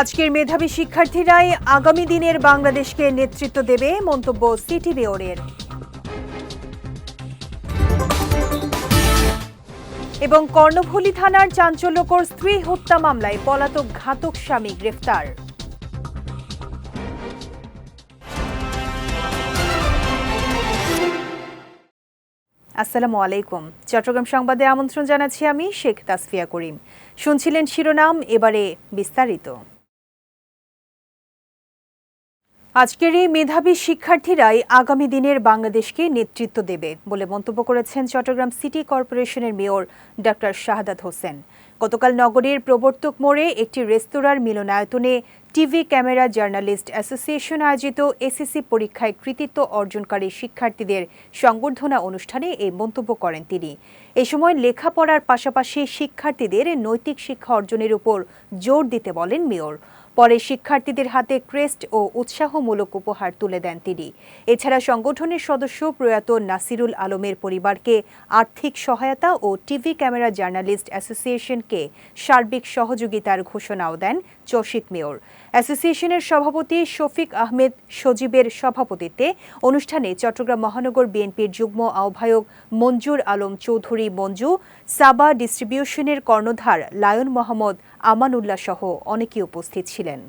আজকের মেধাবী শিক্ষার্থীরাই আগামী দিনের বাংলাদেশকে নেতৃত্ব দেবে মন্তব্য সিটি মেয়রের এবং কর্ণফুলী থানার চাঞ্চল্যকর স্ত্রী হত্যা মামলায় পলাতক ঘাতক স্বামী গ্রেফতার। আসসালামু আলাইকুম। চট্টগ্রাম সংবাদে আমন্ত্রণ জানাচ্ছি আমি শেখ তাসফিয়া করিম। শুনছিলেন শিরোনাম, এবারে বিস্তারিত। আজকের এই মেধাবী শিক্ষার্থীরাই আগামী দিনের বাংলাদেশকে নেতৃত্ব দেবে বলে মন্তব্য করেছেন চট্টগ্রাম সিটি কর্পোরেশনের মেয়র ডক্টর শাহাদাত হোসেন। গতকাল নগরীর প্রবর্তক মোড়ে একটি রেস্তোরাঁর মিলনায়তনে টিভি ক্যামেরা জার্নালিস্ট অ্যাসোসিয়েশন আয়োজিত এসএসসি পরীক্ষায় কৃতিত্ব অর্জনকারী শিক্ষার্থীদের সংবর্ধনা অনুষ্ঠানে এই মন্তব্য করেন তিনি। এ সময় লেখাপড়ার পাশাপাশি শিক্ষার্থীদের নৈতিক শিক্ষা অর্জনের উপর জোর দিতে বলেন মেয়র। পরে শিক্ষার্থীদের হাতে ক্রেস্ট ও উৎসাহমূলক উপহার তুলে দেন তিনি। এছাড়া সংগঠনের সদস্য প্রয়াত নাসিরুল আলমের পরিবারকে আর্থিক সহায়তা ও টিভি ক্যামেরা জার্নালিস্ট অ্যাসোসিয়েশনকে সার্বিক সহযোগিতার ঘোষণাও দেন চশিক মেয়র। অ্যাসোসিয়েশনের সভাপতি শফিক আহমেদ সজীবের সভাপতিত্বে অনুষ্ঠানে চট্টগ্রাম মহানগর বিএনপির যুগ্ম আহ্বায়ক মঞ্জুর আলম চৌধুরী, মঞ্জু, সাবা ডিস্ট্রিবিউশনের কর্ণধার লায়ন মোহাম্মদ আমানুল্লাহ সহ অনেকে উপস্থিত ছিলেন।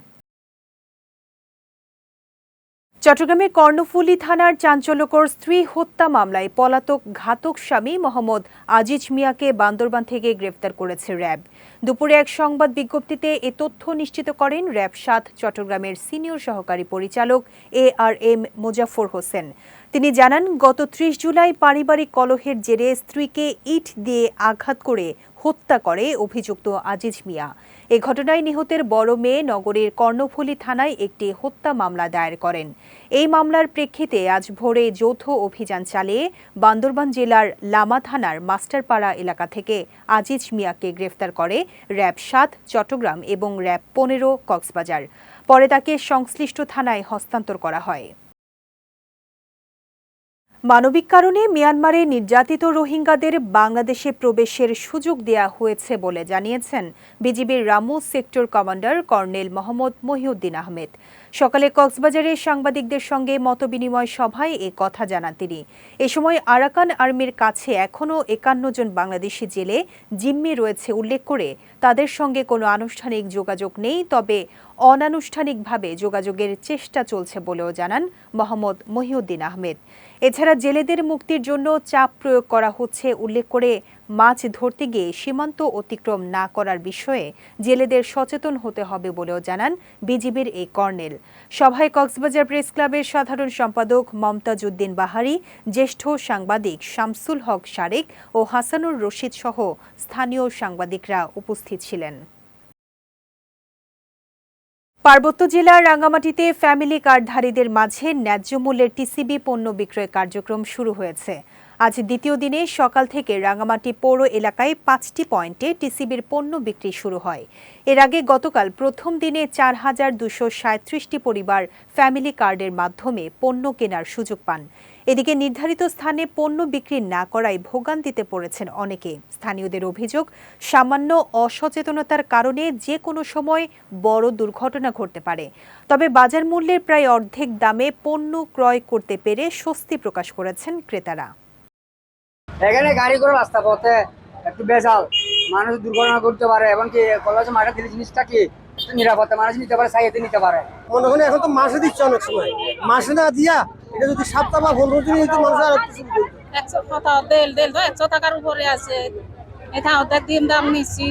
চট্টগ্রামের কর্ণফুলী থানার চাঞ্চল্যকর স্ত্রী হত্যা মামলায় পলাতক ঘাতক স্বামী মোহাম্মদ আজিজ মিয়াকে বান্দরবান থেকে গ্রেফতার করেছে র্যাব। দুপুরে এক সংবাদ বিজ্ঞপ্তিতে এ তথ্য নিশ্চিত করেন র্যাব সাত চট্টগ্রামের সিনিয়র সহকারী পরিচালক A R M Mozaffar Hossain. তিনি জানান, গত ত্রিশ জুলাই পারিবারিক কলহের জেরে স্ত্রীকে ইট দিয়ে আঘাত করে হত্যা করে অভিযুক্ত আজিজ মিয়া। এ ঘটনায় নিহতের বড় মেয়ে নগরের কর্ণফুলী থানায় একটি হত্যা মামলা দায়ের করেন। এই মামলার প্রেক্ষিতে আজ ভোরে যৌথ অভিযান চালিয়ে বান্দরবান জেলার লামা থানার মাস্টারপাড়া এলাকা থেকে আজিজ মিয়াকে গ্রেফতার করে র্যাব সাত চট্টগ্রাম এবং র্যাব পনেরো কক্সবাজার। পরে তাকে সংশ্লিষ্ট থানায় হস্তান্তর করা হয়। মানবিক কারণে মিয়ানমারে নির্যাতিত রোহিঙ্গাদের বাংলাদেশে প্রবেশের সুযোগ দেয়া হয়েছে বলে জানিয়েছেন বিজিবির Ramu sector commander colonel Mohammad Mohiuddin Ahmed. সকালে কক্সবাজারে সাংবাদিকদের সঙ্গে মতবিনিময় সভায় এ কথা জানান তিনি। এ সময় আরাকান আর্মির কাছে এখনও একান্ন জন বাংলাদেশি জেলে জিম্মি রয়েছে উল্লেখ করে তাদের সঙ্গে কোনো আনুষ্ঠানিক যোগাযোগ নেই, তবে অনানুষ্ঠানিকভাবে যোগাযোগের চেষ্টা চলছে বলেও জানান মোহাম্মদ মহিউদ্দিন আহমেদ। এছাড়া জেলেদের মুক্তির জন্য চাপ প্রয়োগ করা হচ্ছে, উল্লেখ করে মাছ ধরতে গিয়ে সীমান্ত অতিক্রম না করার বিষয়ে জেলেদের সচেতন হতে হবে বলেও জানান বিজিবির এই কর্নেল। সভায় কক্সবাজার প্রেস ক্লাবের সাধারণ সম্পাদক মমতাজ উদ্দিন বাহারি, জ্যেষ্ঠ সাংবাদিক শামসুল হক শারেক ও হাসানুর রশিদ সহ স্থানীয় সাংবাদিকরা উপস্থিত ছিলেন। পার্বত্য জেলার রাঙ্গামাটিতে ফ্যামিলি কার্ডধারীদের মাঝে ন্যায্য মূল্যের টিসিবি পণ্য বিক্রয় কার্যক্রম শুরু হয়েছে। আজ দ্বিতীয় দিনে সকাল থেকে রাঙ্গামাটি পৌর এলাকায় পাঁচটি পয়েন্টে টিসিবির পণ্য বিক্রি শুরু হয়। এর আগে গতকাল প্রথম দিনে চার হাজার দুশো সাঁত্রিশটি পরিবার ফ্যামিলি কার্ডের মাধ্যমে পণ্য কেনার সুযোগ পান। এদিকে নির্ধারিত স্থানে পণ্য বিক্রি না করায় ভোগান্তিতে পড়েছেন অনেকে। স্থানীয়দের অভিযোগ, সামান্য অসচেতনতার কারণে যে কোনো সময় বড় দুর্ঘটনা ঘটতে পারে। তবে বাজার মূল্যের প্রায় অর্ধেক দামে পণ্য ক্রয় করতে পেরে স্বস্তি প্রকাশ করেছেন ক্রেতারা। এখানে গাড়ি করে রাস্তা পথে একটু বেজাল মানুষ দুর্ঘটনা করতে পারে এবং কি কলেজে মাঠে দিলে জিনিসটা কি? নিরাপত্তা মানুষ নিতে পারে সাইতে নিতে পারে। মনে করেন এখন তো মাসে দিচ্ছে অনেক সময়। মাসে না দিয়া এটা যদি সাতটা বা পনেরো দিন হইতো মানুষ আর একটু শুরু করতো। একশো কথা দেল দেল তো একশো টাকার উপরে আছে। এটা ওদের দিন দাম নিচ্ছি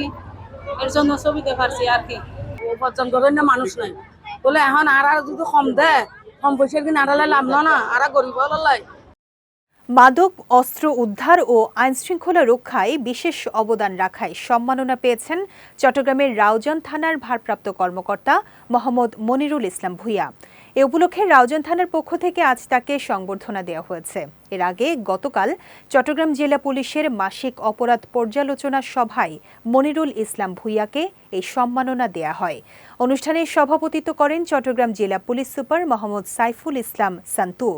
এর জন্য সুবিধা পারছি আর কি। উপার্জন করেন না মানুষ নাই। বলে এখন আর আর যদি কম দেয় কম পয়সা কিনে আড়ালে লাভ না আর গরিব লাই। মাদক, অস্ত্র উদ্ধার ও আইনশৃঙ্খলা রক্ষায় বিশেষ অবদান রাখায় সম্মাননা পেয়েছেন চট্টগ্রামের রাউজান থানার ভারপ্রাপ্ত কর্মকর্তা মোহাম্মদ মনিরুল ইসলাম ভুইয়া। এ উপলক্ষে রাউজান থানার পক্ষ থেকে আজ তাকে সংবর্ধনা দেওয়া হয়েছে। এর আগে গতকাল চট্টগ্রাম জেলা পুলিশের মাসিক অপরাধ পর্যালোচনা সভায় মনিরুল ইসলাম ভুইয়াকে এই সম্মাননা দেয়া হয়। অনুষ্ঠানে সভাপতিত্ব করেন চট্টগ্রাম জেলা police super Mohammad Saiful Islam Santu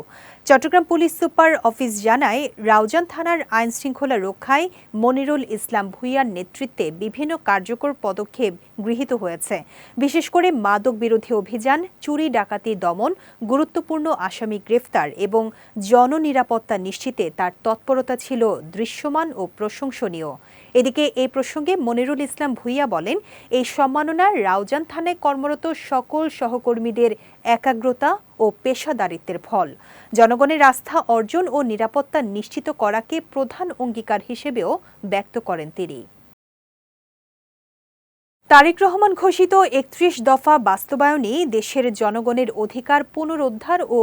Chittagong police super office জানায়, রাউজান থানার আইন শৃঙ্খলা রক্ষায় মনিরুল ইসলাম ভুইয়ার নেতৃত্বে বিভিন্ন কার্যকর পদক্ষেপ গৃহীত হয়েছে। বিশেষ করে মাদক বিরোধী অভিযান, চুরি ডাকাতি দমন, গুরুত্বপূর্ণ আসামি গ্রেফতার এবং জননিরাপত্তা নিশ্চিতে তার তৎপরতা ছিল দৃশ্যমান ও প্রশংসনীয়। এদিকে এই প্রসঙ্গে মনিরুল ইসলাম ভুইয়া বলেন, এই সম্মাননা রাউজান থানায় কর্মরত সকল সহকর্মীদের একাগ্রতা ও পেশাদারিত্বের ফল। জনগণের আস্থা অর্জন ও নিরাপত্তা নিশ্চিত করাকে প্রধান অঙ্গীকার হিসেবেও ব্যক্ত করেন তিনি। তারেক রহমান ঘোষিত একত্রিশ দফা বাস্তবায়নই দেশের জনগণের অধিকার পুনরুদ্ধার ও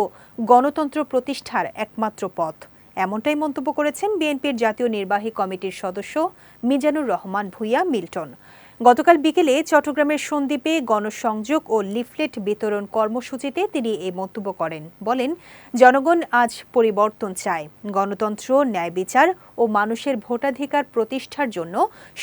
গণতন্ত্র প্রতিষ্ঠার একমাত্র পথ। এমনটাই মন্তব্য করেছেন বিএনপির জাতীয় নির্বাহী কমিটির সদস্য মিজানুর রহমান ভুইয়া মিল্টন। গতকাল বিকেলে চট্টগ্রামের সন্দ্বীপে গণসংযোগ ও লিফলেট বিতরণ কর্মসূচিতে তিনি এই মন্তব্য করেন। বলেন, জনগণ আজ পরিবর্তন চায়। গণতন্ত্র, ন্যায় বিচার ও মানুষের ভোটাধিকার প্রতিষ্ঠার জন্য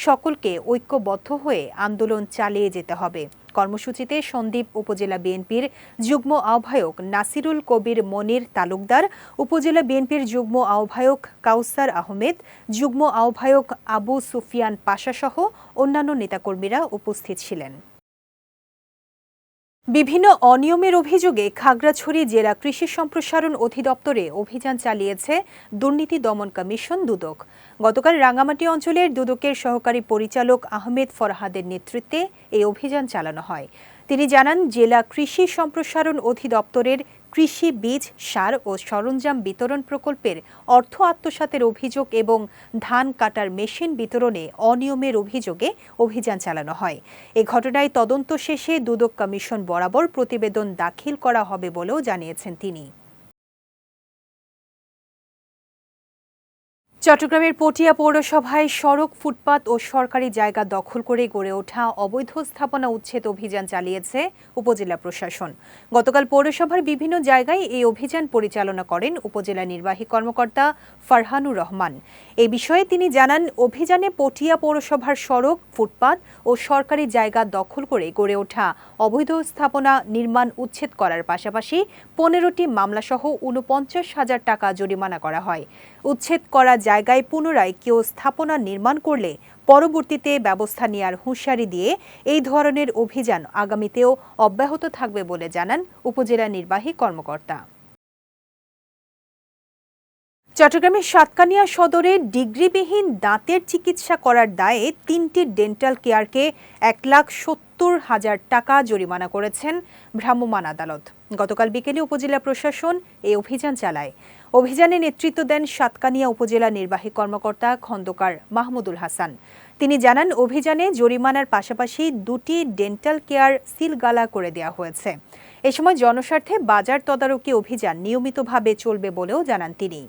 সকলকে ঐক্যবদ্ধ হয়ে আন্দোলন চালিয়ে যেতে হবে। কর্মসূচিতে সন্দ্বীপ উপজেলা বিএনপির যুগ্ম আহ্বায়ক নাসিরুল কবির মনির তালুকদার, উপজেলা বিএনপির যুগ্ম আহ্বায়ক কাউসার আহমেদ, যুগ্ম আহ্বায়ক আবু সুফিয়ান পাশাসহ অন্যান্য নেতাকর্মীরা উপস্থিত ছিলেন। বিভিন্ন অনিয়মের অভিযোগে খাগড়াছড়ি জেলা কৃষি সম্প্রসারণ অধিদপ্তরে অভিযান চালিয়েছে দুর্নীতি দমন কমিশন দুদক। গতকাল রাঙ্গামাটি অঞ্চলের দুদকের সহকারী পরিচালক আহমেদ ফরহাদের নেতৃত্বে এই অভিযান চালানো হয়। তিনি জানান, জেলা কৃষি সম্প্রসারণ অধিদপ্তরের কৃষি, বীজ, সার ও সরঞ্জাম বিতরণ প্রকল্পের অর্থ আত্মসাতের অভিযোগ এবং ধান কাটার মেশিন বিতরণে অনিয়মের অভিযোগে অভিযান চালানো হয়। এ ঘটনায় তদন্ত শেষে দুদক কমিশন বরাবর প্রতিবেদন দাখিল করা হবে বলেও জানিয়েছেন তিনি। চট্টগ্রামের পটিয়া পৌরসভায় সড়ক ফুটপাত ও সরকারি জায়গা দখল করে গড়ে ওঠা অবৈধ স্থাপনা উচ্ছেদ অভিযান চালিয়েছে উপজেলা প্রশাসন। গতকাল পৌরসভার বিভিন্ন জায়গায় এই অভিযান পরিচালনা করেন উপজেলা নির্বাহী কর্মকর্তা ফারহানুর রহমান। এই বিষয়ে তিনি জানান, অভিযানে পটিয়া পৌরসভার সড়ক, ফুটপাত ও সরকারি জায়গা দখল করে গড়ে ওঠা অবৈধ স্থাপনা নির্মাণ উচ্ছেদ করার পাশাপাশি পনেরোটি মামলাসহ ঊনপঞ্চাশ হাজার টাকা জরিমানা করা হয়। উচ্ছেদ করা জায়গায় পুনরায় কেউ স্থাপনা নির্মাণ করলে পরবর্তীতে ব্যবস্থা নেওয়ার হুঁশিয়ারি দিয়ে এই ধরনের অভিযান আগামীতেও অব্যাহত থাকবে বলে জানান উপজেলা নির্বাহী কর্মকর্তা। চট্টগ্রামের সাতকানিয়া সদরে ডিগ্রিবিহীন দাঁতের চিকিৎসা করার দায়ে তিনটি ডেন্টাল কেয়ারকে এক লাখ সত্তর হাজার টাকা জরিমানা করেছেন ভ্রাম্যমাণ আদালত। গতকাল বিকেলে উপজেলা প্রশাসন এই অভিযান চালায়। অভিযানে নেতৃত্ব দেন সাতকানিয়া উপজেলা নির্বাহী কর্মকর্তা খন্দকার মাহমুদুল হাসান। তিনি জানান, অভিযানে জরিমানার পাশাপাশি দুটি ডেন্টাল কেয়ার সিলগালা করে দেওয়া হয়েছে। এ সময় জনস্বার্থে বাজার তদারকি অভিযান নিয়মিতভাবে চলবে বলেও জানান তিনি।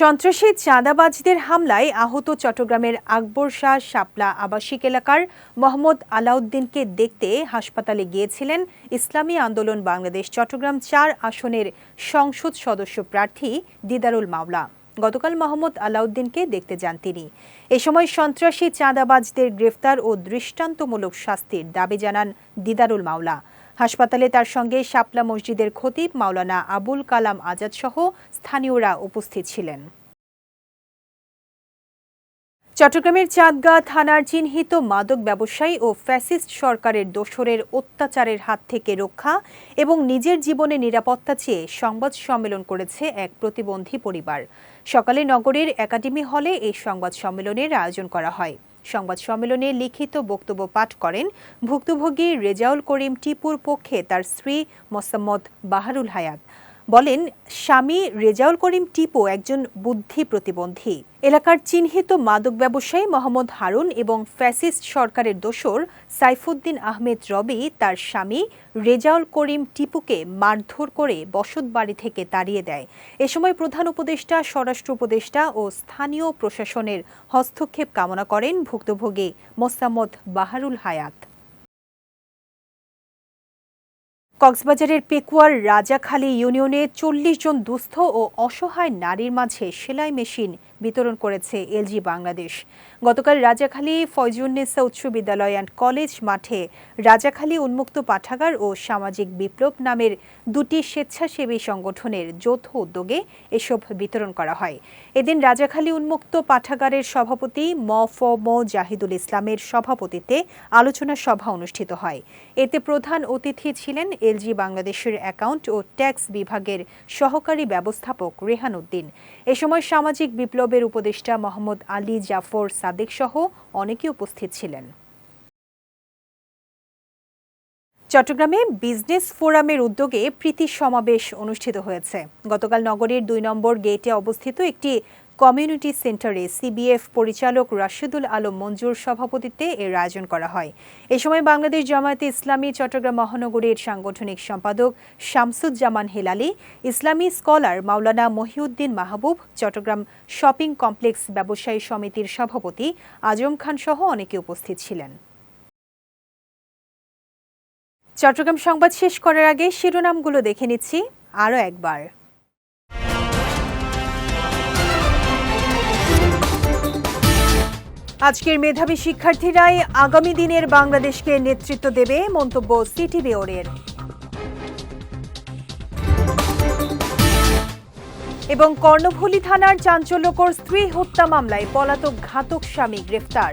সন্ত্রাসী চাঁদাবাজদের হামলায় আহত চট্টগ্রামের আকবর শাহ শাপলা আবাসিক এলাকার মোহাম্মদ আলাউদ্দিনকে দেখতে হাসপাতালে গিয়েছিলেন ইসলামী আন্দোলন বাংলাদেশ চট্টগ্রাম চার আসনের সংসদ সদস্য প্রার্থী দিদারুল মাওলা। গতকাল মোহাম্মদ আলাউদ্দিনকে দেখতে যান তিনি। এ সময় সন্ত্রাসী চাঁদাবাজদের গ্রেফতার ও দৃষ্টান্তমূলক শাস্তির দাবি জানান দিদারুল মাওলা। হাসপাতালে তার সঙ্গে শাপলা মসজিদের খতিব মাওলানা আবুল কালাম আজাদ সহ স্থানীয়রা উপস্থিত ছিলেন। চট্টগ্রামের চাঁদগাঁ থানার চিহ্নিত মাদক ব্যবসায়ী ও ফ্যাসিস্ট সরকারের দোসরের অত্যাচারের হাত থেকে রক্ষা এবং নিজের জীবনে নিরাপত্তা চেয়ে সংবাদ সম্মেলন করেছে এক প্রতিবন্ধী পরিবার। সকালে নগরের একাডেমি হলে এই সংবাদ সম্মেলনের আয়োজন করা হয়। সংবাদ সম্মেলনে লিখিত বক্তব্য পাঠ করেন ভুক্তভোগী রেজাউল করিম টিপুর পক্ষে তার স্ত্রী মোসাম্মদ বাহারুল হায়াত। বলেন, স্বামী রেজাউল করিম টিপো একজন বুদ্ধি প্রতিবন্ধী। এলাকার চিহ্নিত মাদক ব্যবসায়ী মোহাম্মদ হারুন এবং ফ্যাসিস্ট সরকারের দোসর সাইফুদ্দিন আহমেদ রবি তার স্বামী রেজাউল করিম টিপুকে মারধর করে বসত বাড়ি থেকে তাড়িয়ে দেয়। এ সময় প্রধান উপদেষ্টা, স্বরাষ্ট্র উপদেষ্টা ও স্থানীয় প্রশাসনের হস্তক্ষেপ কামনা করেন ভুক্তভোগী মোসাম্মদ বাহারুল হায়াত। কক্সবাজারের পেকুয়ার রাজাখালী ইউনিয়নে চল্লিশ জন দুস্থ ও অসহায় নারীর মাঝে সেলাই মেশিন বিতরণ করেছে এলজি বাংলাদেশ। গতকাল রাজাখালী ফয়জুন্নেসা উচ্চ বিদ্যালয় অ্যান্ড কলেজ মাঠে রাজাখালী উন্মুক্ত পাঠাগার ও সামাজিক বিপ্লব নামের দুটি স্বেচ্ছাসেবী সংগঠনের যৌথ উদ্যোগে এসব বিতরণ করা হয়। এদিন রাজাখালী উন্মুক্ত পাঠাগারের সভাপতি ম ফ ম জাহিদুল ইসলামের সভাপতিত্বে আলোচনা সভা অনুষ্ঠিত হয়। এতে প্রধান অতিথি ছিলেন এলজি বাংলাদেশের অ্যাকাউন্ট ও ট্যাক্স বিভাগের সহকারী ব্যবস্থাপক রেহান উদ্দিন। এ সময় সামাজিক বিপ্লবের উপদেষ্টা মোহাম্মদ আলী জাফর সাদেক সহ অনেকে উপস্থিত ছিলেন। চট্টগ্রামে বিজনেস ফোরামের উদ্যোগে প্রীতি সমাবেশ অনুষ্ঠিত হয়েছে। গতকাল নগরীর দুই নম্বর গেটে অবস্থিত একটি কমিউনিটি সেন্টারে সিবিএফ পরিচালক রাশেদুল আলম মঞ্জুর সভাপতিত্বে এর আয়োজন করা হয়। এ সময় বাংলাদেশ জামায়াতে ইসলামী চট্টগ্রাম মহানগরীর সাংগঠনিক সম্পাদক শামসুজ্জামান হেলালি, ইসলামী scholar Maulana Mohiuddin Mahbub, Chittagong shopping complex ব্যবসায়ী সমিতির সভাপতি আজম খান সহ অনেকে উপস্থিত ছিলেন। চট্টগ্রাম সংবাদ শেষ করার আগে শিরোনামগুলো দেখে নিচ্ছি। আরও একবার। আজকের মেধাবী শিক্ষার্থীরাই আগামী দিনের বাংলাদেশকে নেতৃত্ব দেবে মন্তব্য সিটি বেওরের এবং কর্ণফুলী থানার চাঞ্চল্যকর স্ত্রী হত্যা মামলায় পলাতক ঘাতক স্বামী গ্রেফতার।